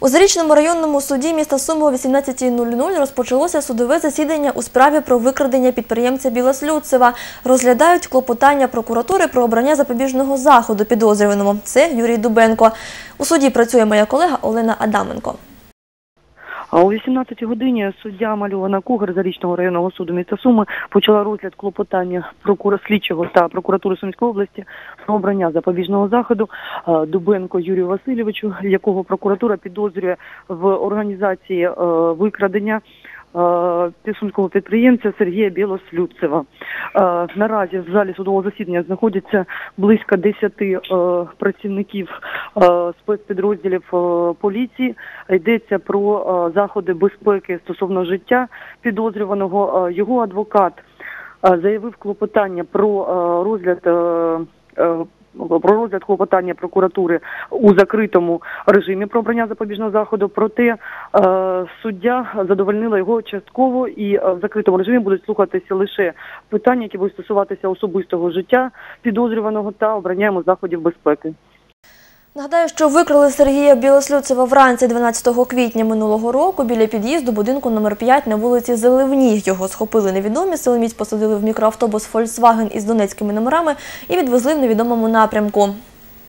У Зарічному районному суді міста Суми о 18.00 розпочалося судове засідання у справі про викрадення підприємця Білослюдцева. Розглядають клопотання прокуратури про обрання запобіжного заходу підозрюваному. Це Юрій Дубенко. У суді працює моя колега Олена Адаменко. А о 18 годині суддя Мальована Кугар залічного районного суду міста Суми почала розгляд клопотання прокура слідчого та прокуратури Сумської області про обрання запобіжного заходу е, Дубенко Юрію Васильовичу, якого прокуратура підозрює в організації е, викрадення е, сумського підприємця Сергія Білослюдцева. Е, Наразі в залі судового засідання знаходяться близько 10 е, працівників спецпідрозділів поліції. Йдеться про заходи безпеки стосовно життя підозрюваного. Його адвокат заявив клопотання про розгляд. Про розгляд клопотання прокуратури у закритому режимі про обрання запобіжного заходу. Проте е, суддя задовольнила його частково, і е, в закритому режимі будуть слухатися лише питання, які будуть стосуватися особистого життя підозрюваного та обрання йому заходів безпеки. Нагадаю, що викрили Сергія Білослюцева вранці 12 квітня минулого року біля під'їзду будинку номер 5 на вулиці Заливній. Його схопили невідомі, силоміць посадили в мікроавтобус Фольксваген із донецькими номерами і відвезли в невідомому напрямку.